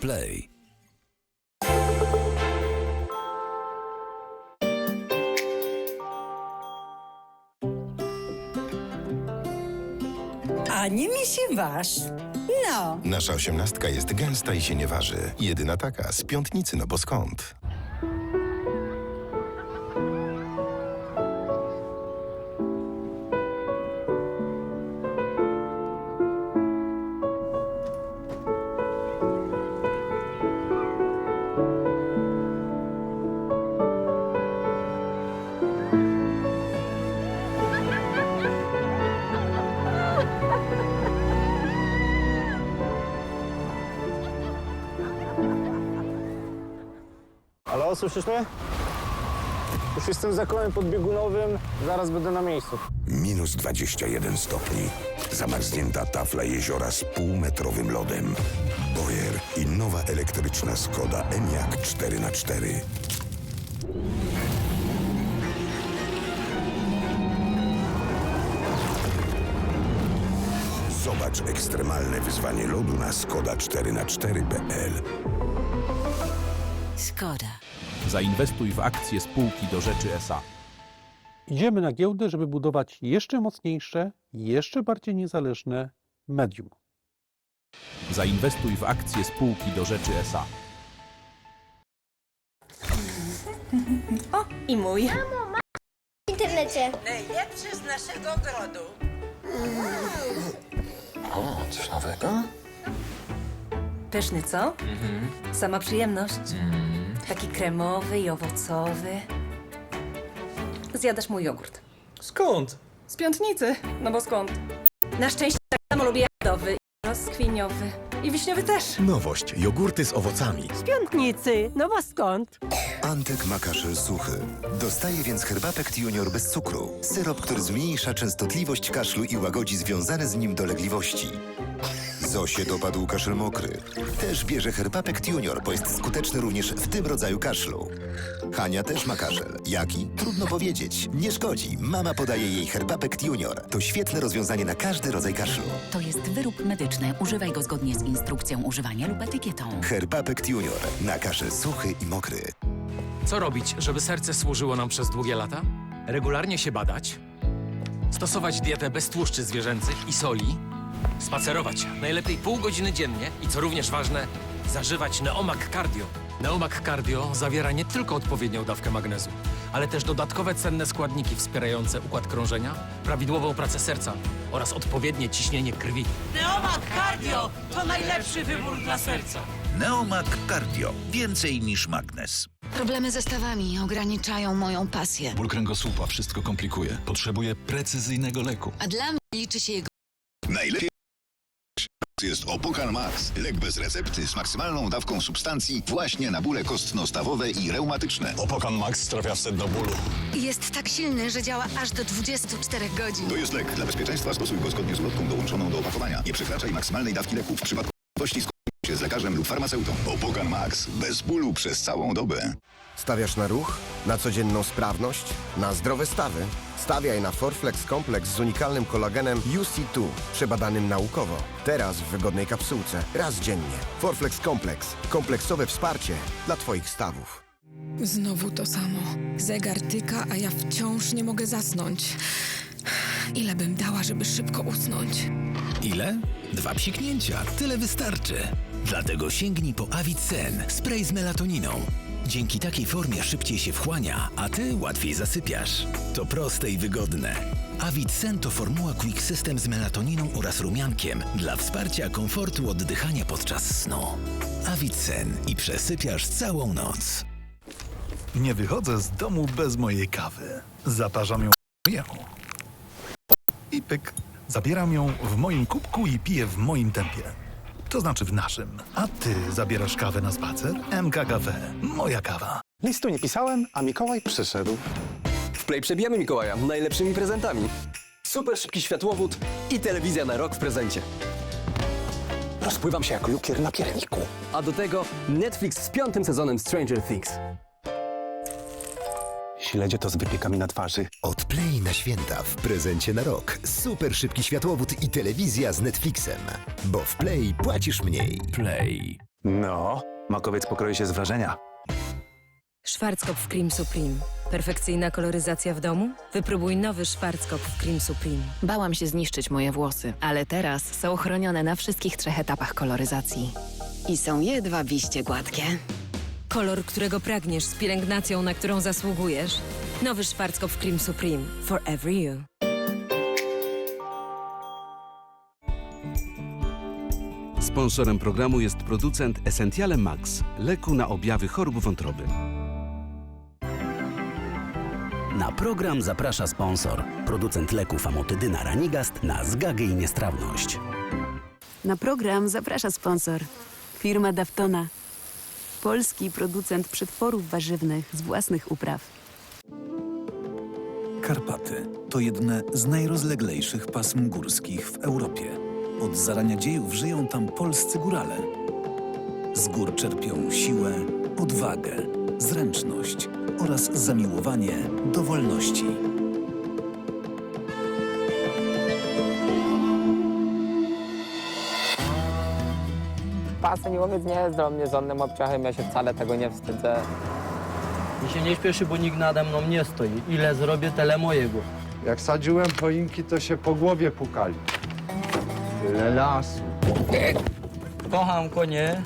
Play. A nie mi się waż. No, Nasza osiemnastka jest gęsta i się nie waży. Jedyna taka, z piątnicy, no bo skąd? Słyszysz mnie? Już jestem za kołem podbiegunowym, zaraz będę na miejscu. Minus 21 stopni. Zamarznięta tafla jeziora z półmetrowym lodem. Bojer i nowa elektryczna Skoda Enyaq 4x4. Zobacz ekstremalne wyzwanie lodu na Skoda 4x4.pl. Skoda. Zainwestuj w akcje spółki do rzeczy SA. Idziemy na giełdę, żeby budować jeszcze mocniejsze, jeszcze bardziej niezależne medium. Zainwestuj w akcje spółki do rzeczy SA. I mój. w internecie. najlepszy z naszego ogrodu. Pyszny, co? Sama przyjemność. Taki kremowy i owocowy. Zjadasz mój jogurt. Skąd? Z piątnicy. No bo skąd? Na szczęście tak samo lubię jadowy, i rozkwiniowy. I wiśniowy też. Nowość. Jogurty z owocami. Piątnicy, no bo skąd? Antek ma kaszel suchy. Dostaje więc Herbapekt Junior bez cukru. Syrop, który zmniejsza częstotliwość kaszlu i łagodzi związane z nim dolegliwości. Zosie dopadł kaszel mokry. Też bierze Herbapekt Junior, bo jest skuteczny również w tym rodzaju kaszlu. Hania też ma kaszel. Jaki? Trudno powiedzieć. Nie szkodzi. Mama podaje jej Herbapekt Junior. To świetne rozwiązanie na każdy rodzaj kaszlu. To jest wyrób medyczny. Używaj go zgodnie z instrukcją używania lub etykietą. Herbapekt Junior. Na kaszel suchy i mokry. Co robić, żeby serce służyło nam przez długie lata? Regularnie się badać, stosować dietę bez tłuszczy zwierzęcych i soli, spacerować najlepiej pół godziny dziennie i co również ważne, zażywać Neomak Cardio. Neomak Cardio zawiera nie tylko odpowiednią dawkę magnezu, ale też dodatkowe cenne składniki wspierające układ krążenia, prawidłową pracę serca oraz odpowiednie ciśnienie krwi. Neomak Cardio to najlepszy wybór dla serca. Neomak Cardio. Więcej niż magnes. Problemy ze stawami ograniczają moją pasję. Ból kręgosłupa wszystko komplikuje. Potrzebuję precyzyjnego leku. A dla mnie liczy się jego Najlepiej jest Opokan Max. Lek bez recepty z maksymalną dawką substancji właśnie na bóle kostno-stawowe i reumatyczne. Opokan Max trafia w sedno bólu. Jest tak silny, że działa aż do 24 godzin. To jest lek. Dla bezpieczeństwa stosuj go zgodnie z ulotką dołączoną do opakowania. Nie przekraczaj maksymalnej dawki leku. W przypadku skonsultuj się z lekarzem lub farmaceutą. Opokan Max. Bez bólu przez całą dobę. Stawiasz na ruch? Na codzienną sprawność? Na zdrowe stawy? Stawiaj na Forflex Kompleks z unikalnym kolagenem UC2, przebadanym naukowo. Teraz w wygodnej kapsułce, raz dziennie. Forflex Kompleks. Kompleksowe wsparcie dla Twoich stawów. Znowu to samo. Zegar tyka, a ja wciąż nie mogę zasnąć. Ile bym dała, żeby szybko usnąć? Ile? Dwa psiknięcia. Tyle wystarczy. Dlatego sięgnij po Avicen, spray z melatoniną. Dzięki takiej formie szybciej się wchłania, a ty łatwiej zasypiasz. To proste i wygodne. Avicen to formuła Quick System z melatoniną oraz rumiankiem dla wsparcia komfortu oddychania podczas snu. Avicen i przesypiasz całą noc. Nie wychodzę z domu bez mojej kawy. Zaparzam ją pyk. Zabieram ją w moim kubku i piję w moim tempie. To znaczy w naszym. A ty zabierasz kawę na spacer? MK Cafe. Moja kawa. Listu nie pisałem, a Mikołaj przyszedł. W Play przebijamy Mikołaja najlepszymi prezentami. Super szybki światłowód i telewizja na rok w prezencie. Rozpływam się jak lukier na pierniku. A do tego Netflix z piątym sezonem Stranger Things. Śledzie to z wypiekami na twarzy. Od Play na święta w prezencie na rok. Super szybki światłowód i telewizja z Netflixem. Bo w Play płacisz mniej. Play. No, makowiec pokroju się z wrażenia. Schwarzkopf Cream Supreme. Perfekcyjna koloryzacja w domu? Wypróbuj nowy Schwarzkopf Cream Supreme. Bałam się zniszczyć moje włosy, ale teraz są chronione na wszystkich trzech etapach koloryzacji. I są jedwabiście gładkie. Kolor, którego pragniesz z pielęgnacją, na którą zasługujesz. Nowy Schwarzkopf Cream Supreme. For every you. Sponsorem programu jest producent Essentiale Max, leku na objawy chorób wątroby. Na program zaprasza sponsor, producent leków amotydyna Ranigast na zgagę i niestrawność. Na program zaprasza sponsor. Firma Daftona. Polski producent przetworów warzywnych z własnych upraw. Karpaty to jedne z najrozleglejszych pasm górskich w Europie. Od zarania dziejów żyją tam polscy górale. Z gór czerpią siłę, odwagę, zręczność oraz zamiłowanie do wolności. Pasy łowiec nie jest dla mnie żadnym obciachem, ja się wcale tego nie wstydzę. I się nie śpieszy, bo nikt nade mną nie stoi. Ile zrobię, tyle mojego. Jak sadziłem choinki, to się po głowie pukali. Tyle lasu. Kocham konie,